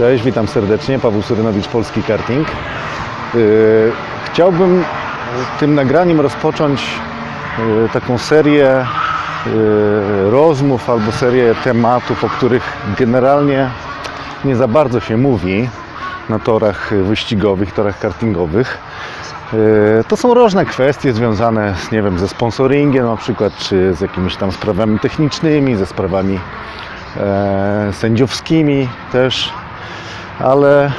Cześć, witam serdecznie. Paweł Surynowicz, Polski Karting. Yy, Chciałbym tym nagraniem rozpocząć yy, taką serię yy, rozmów albo serię tematów, o których generalnie nie za bardzo się mówi na torach wyścigowych, torach kartingowych. To są różne kwestie związane z, nie wiem, ze sponsoringiem na przykład, czy z jakimiś tam sprawami technicznymi, ze sprawami e, sędziowskimi też, ale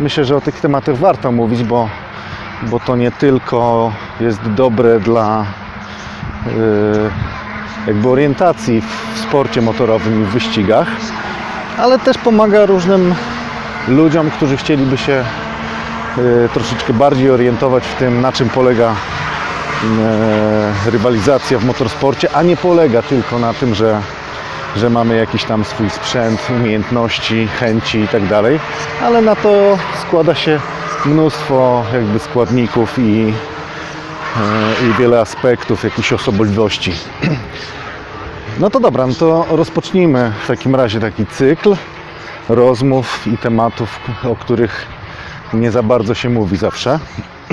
myślę, że o tych tematach warto mówić, bo, bo to nie tylko jest dobre dla e, jakby orientacji w sporcie motorowym i w wyścigach, ale też pomaga różnym ludziom, którzy chcieliby się e, troszeczkę bardziej orientować w tym, na czym polega e, rywalizacja w motorsporcie, a nie polega tylko na tym, że, że mamy jakiś tam swój sprzęt, umiejętności, chęci i tak dalej, ale na to składa się mnóstwo jakby składników i, e, i wiele aspektów, jakichś osobowości. No to dobra, no to rozpocznijmy w takim razie taki cykl rozmów i tematów, o których nie za bardzo się mówi zawsze,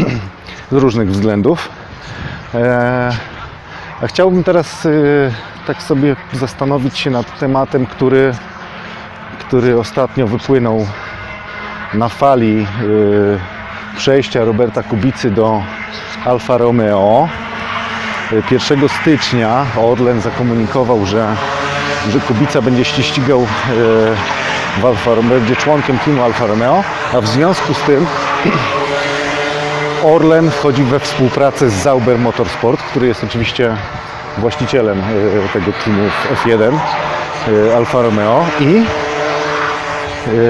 z różnych względów. A chciałbym teraz e, tak sobie zastanowić się nad tematem, który, który ostatnio wypłynął na fali e, przejścia Roberta Kubicy do Alfa Romeo. E, 1 stycznia Orlen zakomunikował, że, że Kubica będzie się ścigał w Alfa Romeo, będzie członkiem teamu Alfa Romeo, a w związku z tym Orlen wchodzi we współpracę z Zauber Motorsport, który jest oczywiście właścicielem e, tego teamu w F1 e, Alfa Romeo i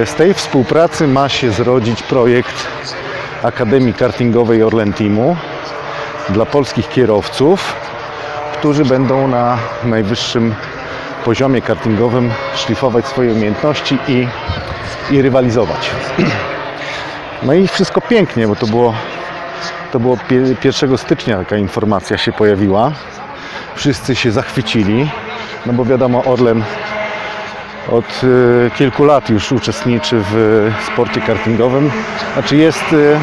e, z tej współpracy ma się zrodzić projekt Akademii Kartingowej Orlen Teamu dla polskich kierowców, którzy będą na najwyższym poziomie kartingowym szlifować swoje umiejętności i, i rywalizować. No i wszystko pięknie, bo to było, to było pie- 1 stycznia taka informacja się pojawiła. Wszyscy się zachwycili, no bo wiadomo, Orlen od y, kilku lat już uczestniczy w sporcie kartingowym. Znaczy jest, y,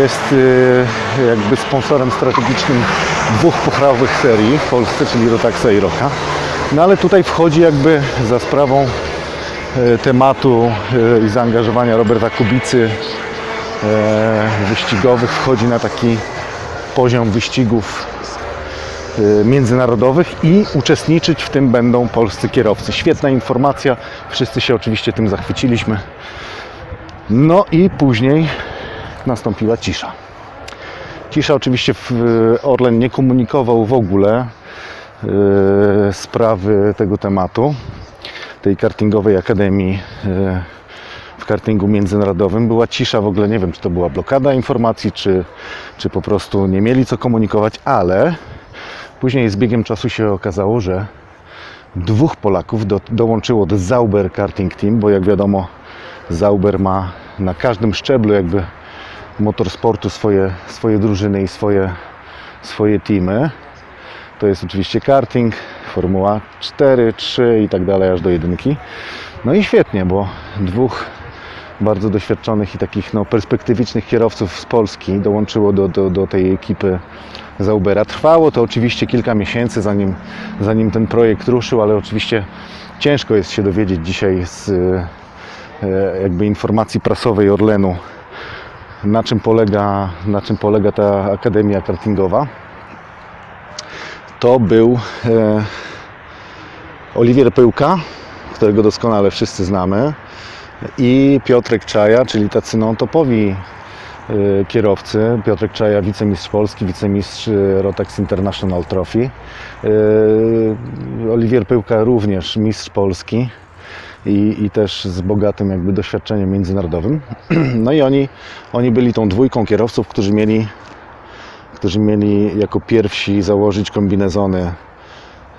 jest y, jakby sponsorem strategicznym dwóch pochrałowych serii w Polsce, czyli Rotaxa i Roka. No ale tutaj wchodzi jakby za sprawą tematu i zaangażowania Roberta Kubicy wyścigowych wchodzi na taki poziom wyścigów e, międzynarodowych i uczestniczyć w tym będą polscy kierowcy. Świetna informacja, wszyscy się oczywiście tym zachwyciliśmy. No i później nastąpiła cisza. Cisza oczywiście w Orlen nie komunikował w ogóle e, sprawy tego tematu, tej kartingowej akademii e, w kartingu międzynarodowym. Była cisza w ogóle, nie wiem czy to była blokada informacji, czy, czy po prostu nie mieli co komunikować, ale później z biegiem czasu się okazało, że dwóch Polaków do, dołączyło do Zauber Karting Team, bo jak wiadomo Zauber ma na każdym szczeblu jakby motorsportu swoje, swoje drużyny i swoje, swoje teamy. To jest oczywiście karting, Formuła 4, 3 i tak dalej, aż do jedynki. No i świetnie, bo dwóch bardzo doświadczonych i takich no, perspektywicznych kierowców z Polski dołączyło do, do, do tej ekipy Zaubera. Trwało to oczywiście kilka miesięcy, zanim, zanim ten projekt ruszył, ale oczywiście ciężko jest się dowiedzieć dzisiaj z e, jakby informacji prasowej Orlenu, na czym polega, na czym polega ta akademia kartingowa. To był e, Oliwier Pyłka, którego doskonale wszyscy znamy, i Piotrek Czaja, czyli tacy no, topowi e, kierowcy. Piotrek Czaja, wicemistrz Polski, wicemistrz e, Rotax International Trophy. E, Oliwier Pyłka również mistrz Polski i, i też z bogatym jakby doświadczeniem międzynarodowym. No i oni, oni byli tą dwójką kierowców, którzy mieli, którzy mieli jako pierwsi założyć kombinezony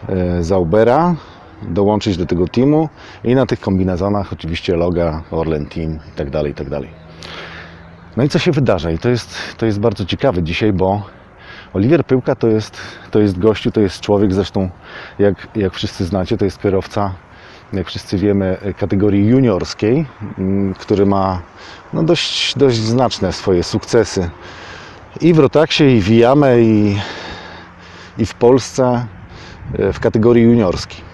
e, Zaubera, dołączyć do tego teamu i na tych kombinezonach oczywiście loga Orlen Team i tak dalej, tak. No i co się wydarza? I to jest, to jest bardzo ciekawe dzisiaj, bo Oliwier Pyłka to jest, to jest gościu, to jest człowiek zresztą, jak, jak wszyscy znacie, to jest kierowca jak wszyscy wiemy, kategorii juniorskiej, m, który ma no, dość, dość znaczne swoje sukcesy i w Rotaksie, i w Yame, i, i w Polsce e, w kategorii juniorskiej.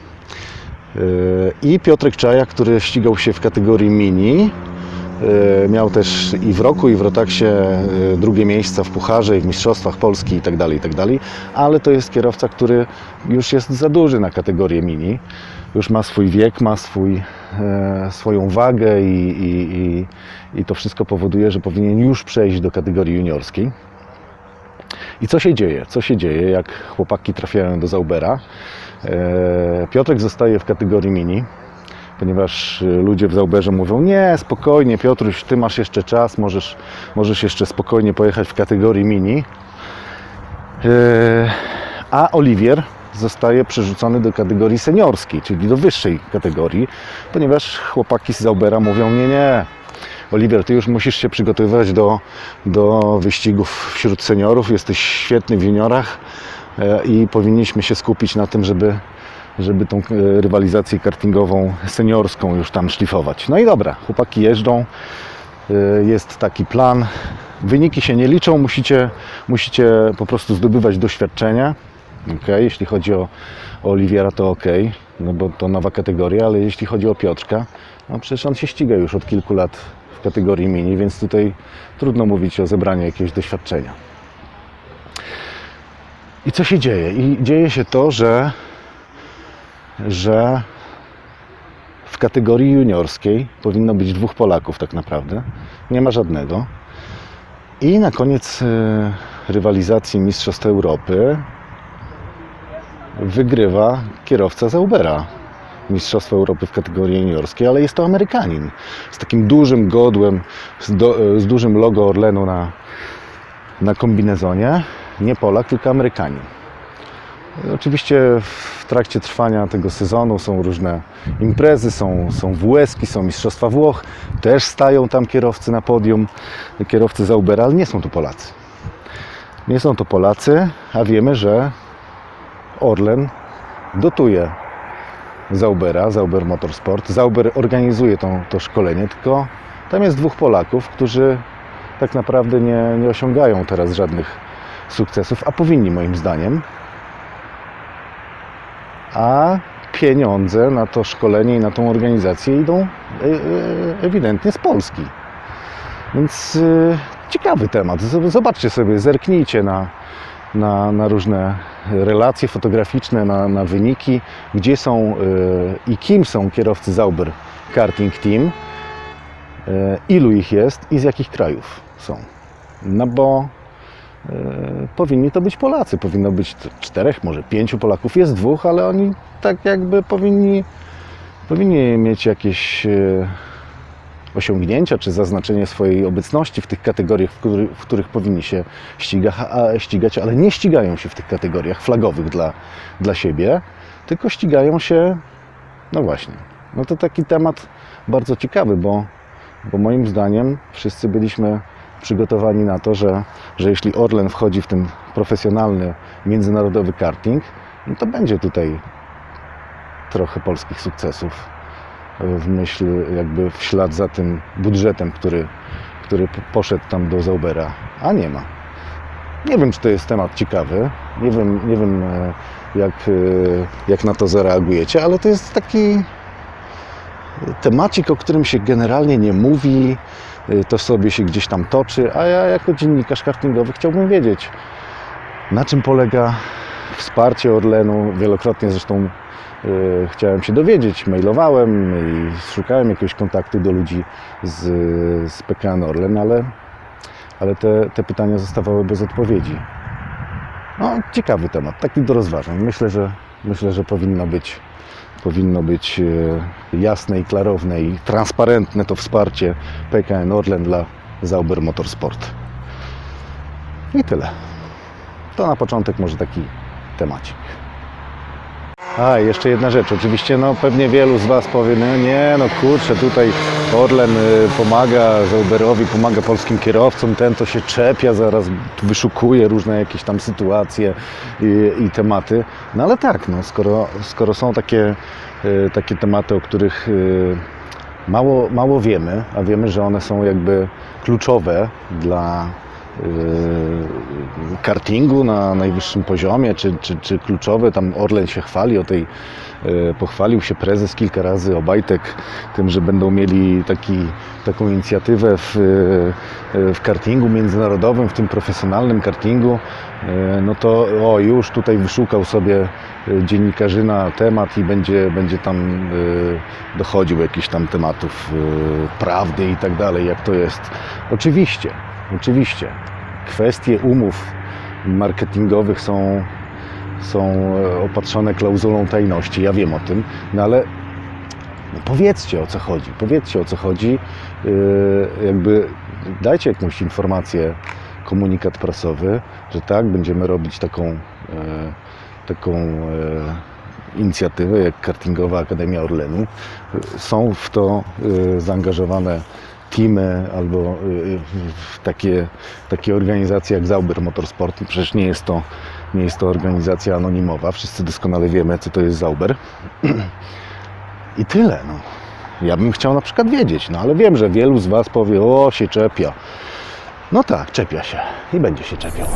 I Piotrek Czaja, który ścigał się w kategorii mini, e, miał też i w roku, i w Rotaksie e, drugie miejsca w Pucharze, i w Mistrzostwach Polski i tak dalej, i tak ale to jest kierowca, który już jest za duży na kategorię mini, już ma swój wiek, ma swój, e, swoją wagę i, i, i, i to wszystko powoduje, że powinien już przejść do kategorii juniorskiej. I co się dzieje? Co się dzieje, jak chłopaki trafiają do Zaubera? E, Piotrek zostaje w kategorii mini, ponieważ e, ludzie w Zauberze mówią, nie, spokojnie Piotruś, ty masz jeszcze czas, możesz, możesz jeszcze spokojnie pojechać w kategorii mini. E, A Oliwier zostaje przerzucony do kategorii seniorskiej, czyli do wyższej kategorii, ponieważ chłopaki z Zaubera mówią, nie, nie, Oliwier, ty już musisz się przygotowywać do, do wyścigów wśród seniorów, jesteś świetny w juniorach e, i powinniśmy się skupić na tym, żeby, żeby tą e, rywalizację kartingową seniorską już tam szlifować. No i dobra, chłopaki jeżdżą, e, jest taki plan. Wyniki się nie liczą, musicie, musicie po prostu zdobywać doświadczenia. Okay, jeśli chodzi o, o Oliwiera, to ok, no bo to nowa kategoria, ale jeśli chodzi o Piotrka, no przecież on się ściga już od kilku lat w kategorii mini, więc tutaj trudno mówić o zebraniu jakiegoś doświadczenia. I co się dzieje? I dzieje się to, że, że w kategorii juniorskiej powinno być dwóch Polaków tak naprawdę. Nie ma żadnego. I na koniec e, rywalizacji Mistrzostw Europy wygrywa kierowca Zaubera. Mistrzostwo Europy w kategorii juniorskiej, ale jest to Amerykanin z takim dużym godłem, z, do, z dużym logo Orlenu na, na kombinezonie. Nie Polak, tylko Amerykanin. Oczywiście w trakcie trwania tego sezonu są różne imprezy, są, są WS-ki, są Mistrzostwa Włoch, też stają tam kierowcy na podium, kierowcy Zaubera, ale nie są to Polacy. Nie są to Polacy, a wiemy, że Orlen dotuje Zaubera, Zauber Motorsport. Zauber organizuje tą, to szkolenie, tylko tam jest dwóch Polaków, którzy tak naprawdę nie, nie osiągają teraz żadnych sukcesów, a powinni moim zdaniem. A pieniądze na to szkolenie i na tą organizację idą e, e, ewidentnie z Polski. Więc e, ciekawy temat. Zobaczcie sobie, zerknijcie na, na, na różne relacje fotograficzne, na, na wyniki, gdzie są e, i kim są kierowcy Zauber Karting Team, e, ilu ich jest i z jakich krajów są. No bo e, powinni to być Polacy, powinno być czterech, może pięciu Polaków, jest dwóch, ale oni tak jakby powinni, powinni mieć jakieś e, osiągnięcia czy zaznaczenie swojej obecności w tych kategoriach, w, który, w których powinni się ściga, a, ścigać, ale nie ścigają się w tych kategoriach flagowych dla, dla siebie, tylko ścigają się, no właśnie. No to taki temat bardzo ciekawy, bo, bo moim zdaniem wszyscy byliśmy przygotowani na to, że, że jeśli Orlen wchodzi w ten profesjonalny, międzynarodowy karting, no to będzie tutaj trochę polskich sukcesów w myśl, jakby w ślad za tym budżetem, który, który poszedł tam do Zaubera, a nie ma. Nie wiem, czy to jest temat ciekawy, nie wiem, nie wiem e, jak, e, jak na to zareagujecie, ale to jest taki temacik, o którym się generalnie nie mówi, e, to sobie się gdzieś tam toczy, a ja jako dziennikarz kartingowy chciałbym wiedzieć, na czym polega wsparcie Orlenu. Wielokrotnie zresztą chciałem się dowiedzieć, mailowałem i szukałem jakiegoś kontaktu do ludzi z, z PKN Orlen, ale, ale te, te pytania zostawały bez odpowiedzi. No, ciekawy temat, taki do rozważań. Myślę, że, myślę, że powinno być, powinno być e, jasne i klarowne i transparentne to wsparcie PKN Orlen dla Zauber Motorsport. I tyle. To na początek może taki temacik. A, jeszcze jedna rzecz. Oczywiście, no pewnie wielu z Was powie, no nie, no kurczę, tutaj Orlen y, pomaga Zauberowi, pomaga polskim kierowcom, ten to się czepia, zaraz wyszukuje różne jakieś tam sytuacje i, i tematy. No ale tak, no skoro, skoro są takie, y, takie tematy, o których y, mało, mało wiemy, a wiemy, że one są jakby kluczowe dla kartingu na najwyższym poziomie, czy, czy, czy kluczowe, tam Orlen się chwali o tej, yy, pochwalił się prezes kilka razy, Obajtek, tym, że będą mieli taki, taką inicjatywę w, yy, w kartingu międzynarodowym, w tym profesjonalnym kartingu, yy, no to o, już tutaj wyszukał sobie yy, dziennikarzyna temat i będzie, będzie tam yy, dochodził jakichś tam tematów yy, prawdy i tak dalej, jak to jest. Oczywiście, oczywiście. Kwestie umów marketingowych są, są e, opatrzone klauzulą tajności, ja wiem o tym, no ale no powiedzcie o co chodzi, powiedzcie o co chodzi, yy, jakby dajcie jakąś informację, komunikat prasowy, że tak, będziemy robić taką, e, taką e, inicjatywę jak Kartingowa Akademia Orlenu. Są w to e, zaangażowane albo e, takie, takie organizacje jak Zauber Motorsport. Przecież nie jest to, nie jest to organizacja anonimowa. Wszyscy doskonale wiemy, co to jest Zauber. I tyle. No. Ja bym chciał na przykład wiedzieć, no ale wiem, że wielu z Was powie, o się czepia. No tak, czepia się i będzie się czepiał.